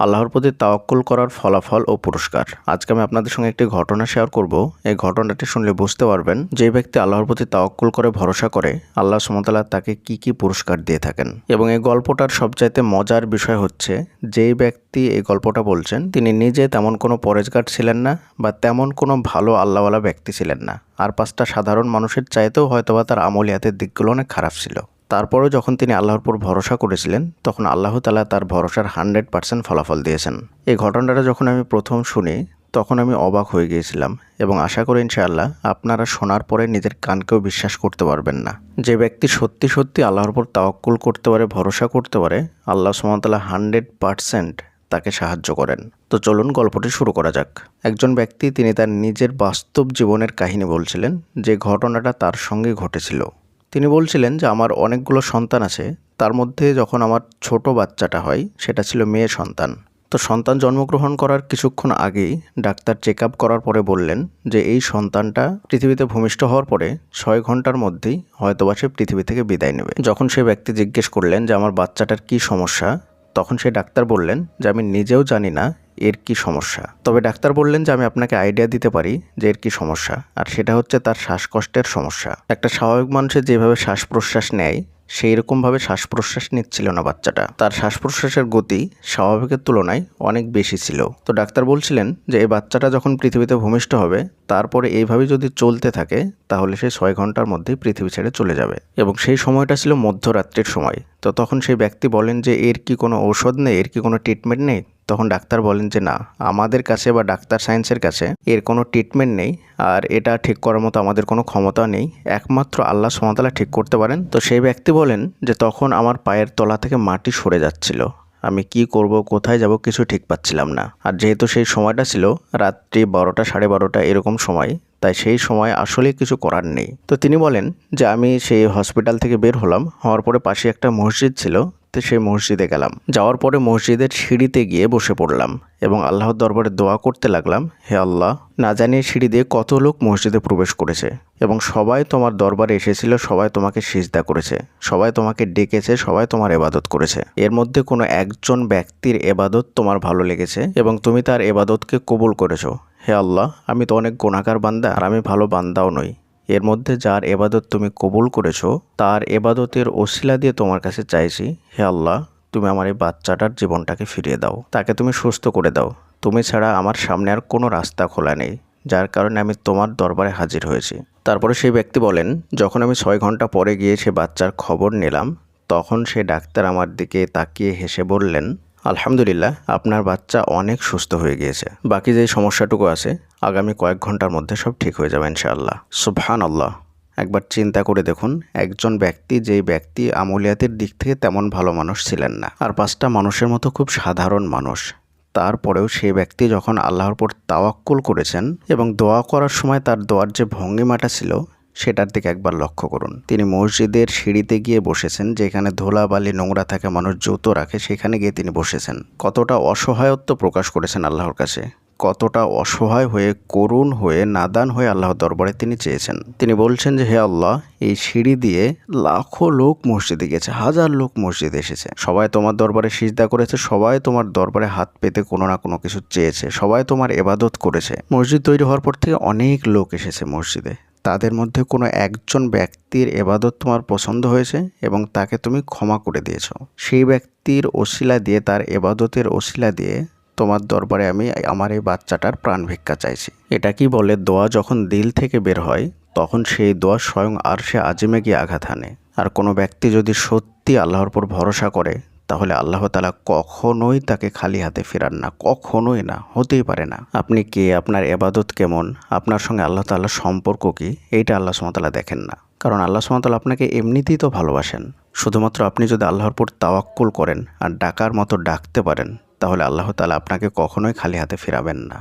আল্লাহর প্রতি তাওয়াক্কুল করার ফলাফল ও পুরস্কার। আজকে আমি আপনাদের সঙ্গে একটি ঘটনা শেয়ার করব। এই ঘটনাটি শুনলে বুঝতে পারবেন যে ব্যক্তি আল্লাহর প্রতি তাওয়াক্কুল করে, ভরসা করে, আল্লাহ সুমতাল্লাহ তাকে কি কি পুরস্কার দিয়ে থাকেন। এবং এই গল্পটার সবচাইতে মজার বিষয় হচ্ছে, যেই ব্যক্তি এই গল্পটা বলছেন, তিনি নিজে তেমন কোনো পরেজগার ছিলেন না বা তেমন কোনো ভালো আল্লাহওয়ালা ব্যক্তি ছিলেন না। আর পাঁচটা সাধারণ মানুষের চাইতেও হয়তোবা তার আমলিয়াতের দিকগুলো অনেক খারাপ ছিল। তারপরেও যখন তিনি আল্লাহর উপর ভরসা করেছিলেন, তখন আল্লাহ তালা তার ভরসার হান্ড্রেড পার্সেন্ট ফলাফল দিয়েছেন। এই ঘটনাটা যখন আমি প্রথম শুনি, তখন আমি অবাক হয়ে গিয়েছিলাম এবং আশা করি ইনশাআল্লাহ আপনারা শোনার পরে নিজের কানকেও বিশ্বাস করতে পারবেন না। যে ব্যক্তি সত্যি সত্যি আল্লাহর উপর তাওয়াক্কুল করতে পারে, ভরসা করতে পারে, আল্লাহ সুমতাল্লাহ হান্ড্রেড পার্সেন্ট তাকে সাহায্য করেন। তো চলুন গল্পটি শুরু করা যাক। একজন ব্যক্তি তিনি তার নিজের বাস্তব জীবনের কাহিনী বলছিলেন, যে ঘটনাটা তার সঙ্গে ঘটেছিল। তিনি বলছিলেন যে আমার অনেকগুলো সন্তান আছে, তার মধ্যে যখন আমার ছোট বাচ্চাটা হয়, সেটা ছিল মেয়ে সন্তান। তো সন্তান জন্মগ্রহণ করার কিছুক্ষণ আগেই ডাক্তার চেক আপ করার পরে বললেন যে এই সন্তানটা পৃথিবীতে ভূমিষ্ঠ হওয়ার পরে ছয় ঘণ্টার মধ্যেই হয়তোবা সে পৃথিবী থেকে বিদায় নেবে। যখন সে ব্যক্তি জিজ্ঞেস করলেন যে আমার বাচ্চাটার কি সমস্যা, তখন সে ডাক্তার বললেন যে আমি নিজেও জানি না এর কি সমস্যা? তবে ডাক্তার বললেন যে আমি আপনাকে আইডিয়া দিতে পারি যে এর কি সমস্যা, আর সেটা হচ্ছে তার শ্বাসকষ্টের সমস্যা। একটা স্বাভাবিক মানুষের যেভাবে শ্বাস প্রশ্বাস নেয়, সেই রকমভাবে শ্বাস প্রশ্বাস নিচ্ছিল না বাচ্চাটা। তার শ্বাস প্রশ্বাসের গতি স্বাভাবিকের তুলনায় অনেক বেশি ছিল। তো ডাক্তার বলছিলেন যে এই বাচ্চাটা যখন পৃথিবীতে ভূমিষ্ঠ হবে, তারপরে এইভাবে যদি চলতে থাকে, তাহলে সে ছয় ঘণ্টার মধ্যেই পৃথিবী ছেড়ে চলে যাবে। এবং সেই সময়টা ছিল মধ্যরাত্রির সময়। তো তখন সেই ব্যক্তি বলেন যে, এর কি কোনো ঔষধ নেই? এর কি কোনো ট্রিটমেন্ট নেই? তখন ডাক্তার বলেন যে, না, আমাদের কাছে বা ডাক্তার সায়েন্সের কাছে এর কোনো ট্রিটমেন্ট নেই আর এটা ঠিক করার মতো আমাদের কোনো ক্ষমতা নেই। একমাত্র আল্লাহ সমতলা ঠিক করতে পারেন। তো সেই ব্যক্তি বলেন যে, তখন আমার পায়ের তলা থেকে মাটি সরে যাচ্ছিল। আমি কি করব, কোথায় যাব কিছু ঠিক পাচ্ছিলাম না। আর যেহেতু সেই সময়টা ছিল রাত্রি বারোটা, সাড়ে বারোটা এরকম সময়, তাই সেই সময় আসলে কিছু করার নেই। তো তিনি বলেন যে, আমি সেই হসপিটাল থেকে বের হলাম। হওয়ার পরে পাশে একটা মসজিদ ছিল। তো সেই মসজিদে গেলাম। যাওয়ার পরে মসজিদের সিঁড়িতে গিয়ে বসে পড়লাম এবং আল্লাহর দরবারে দোয়া করতে লাগলাম, হে আল্লাহ, না জানিয়ে সিঁড়ি দিয়ে কত লোক মসজিদে প্রবেশ করেছে এবং সবাই তোমার দরবারে এসেছিল, সবাই তোমাকে সিজদা করেছে, সবাই তোমাকে ডেকেছে, সবাই তোমার এবাদত করেছে। এর মধ্যে কোনো একজন ব্যক্তির এবাদত তোমার ভালো লেগেছে এবং তুমি তার এবাদতকে কবুল করেছ। হে আল্লাহ, আমি তো অনেক গোনাকার বান্দা আর আমি ভালো বান্দাও নই। এর মধ্যে যার এবাদত তুমি কবুল করেছ, তার এবাদতের ওসিলা দিয়ে তোমার কাছে চাইছি, হে আল্লাহ, তুমি আমার এই বাচ্চাটার জীবনটাকে ফিরিয়ে দাও। তাকে তুমি সুস্থ করে দাও। তুমি ছাড়া আমার সামনে আর কোনো রাস্তা খোলা নেই, যার কারণে আমি তোমার দরবারে হাজির হয়েছি। তারপরে সেই ব্যক্তি বলেন, যখন আমি ছয় ঘণ্টা পরে গিয়ে সে বাচ্চার খবর নিলাম, তখন সে ডাক্তার আমার দিকে তাকিয়ে হেসে বললেন আলহামদুলিল্লাহ, আপনার বাচ্চা অনেক সুস্থ হয়ে গিয়েছে। বাকি যে সমস্যাটুকু আছে, আগামী কয়েক ঘণ্টার মধ্যে সব ঠিক হয়ে যাবে ইনশাআল্লাহ। সুবহান আল্লাহ একবার চিন্তা করে দেখুন, একজন ব্যক্তি যেই ব্যক্তি আমলিয়াতের দিক থেকে তেমন ভালো মানুষ ছিলেন না। আর পাঁচটা মানুষের মতো খুব সাধারণ মানুষ। তারপরেও সেই ব্যক্তি যখন আল্লাহর উপর তাওয়াক্কুল করেছেন এবং দোয়া করার সময় তার দোয়ার যে ভঙ্গিমাটা ছিল সেটার দিকে একবার লক্ষ্য করুন। তিনি মসজিদের সিঁড়িতে গিয়ে বসেছেন, যেখানে ধোলা বালি নোংরা থাকে, মানুষ জুতো রাখে, সেখানে গিয়ে তিনি বসেছেন। কতটা অসহায়ত্ব প্রকাশ করেছেন আল্লাহর কাছে। কতটা অসহায় হয়ে, করুণ হয়ে, নাদান হয়ে আল্লাহর দরবারে তিনি চেয়েছেন। তিনি বলছেন যে, হে আল্লাহ, এই সিঁড়ি দিয়ে লাখো লোক মসজিদে গেছে হাজার লোক মসজিদে এসেছে। সবাই তোমার দরবারে সিজদা করেছে, সবাই তোমার দরবারে হাত পেতে কোনো না কোনো কিছু চেয়েছে, সবাই তোমার এবাদত করেছে। মসজিদ তৈরি হওয়ার পর থেকে অনেক লোক এসেছে মসজিদে। তাদের মধ্যে কোনো একজন ব্যক্তির এবাদত তোমার পছন্দ হয়েছে এবং তাকে তুমি ক্ষমা করে দিয়েছ। সেই ব্যক্তির ওসিলা দিয়ে, তার এবাদতের ওসিলা দিয়ে তোমার দরবারে আমি আমার এই বাচ্চাটার প্রাণ ভিক্ষা চাইছি। এটা কি বলে, দোয়া যখন দিল থেকে বের হয়, তখন সেই দোয়া স্বয়ং আর সে আজিমে গিয়ে আঘাত হানে। আর কোনো ব্যক্তি যদি সত্যি আল্লাহর উপর ভরসা করে তাহলে আল্লাহ তালা কখনোই তাকে খালি হাতে ফেরান না, কখনোই না, হতেই পারে না। আপনি কে? আপনার এবাদত কেমন? আপনার সঙ্গে আল্লাহ তাল্লাহ সম্পর্ক কি? এইটা আল্লাহ সুমতলা দেখেন না। কারণ আল্লাহ সুমতলা আপনাকে এমনিতেই তো ভালোবাসেন। শুধুমাত্র আপনি যদি আল্লাহর পর তাওয়াক্কুল করেন আর ডাকার মতো ডাকতে পারেন, তাহলে আল্লাহ তালা আপনাকে কখনোই খালি হাতে ফেরাবেন না।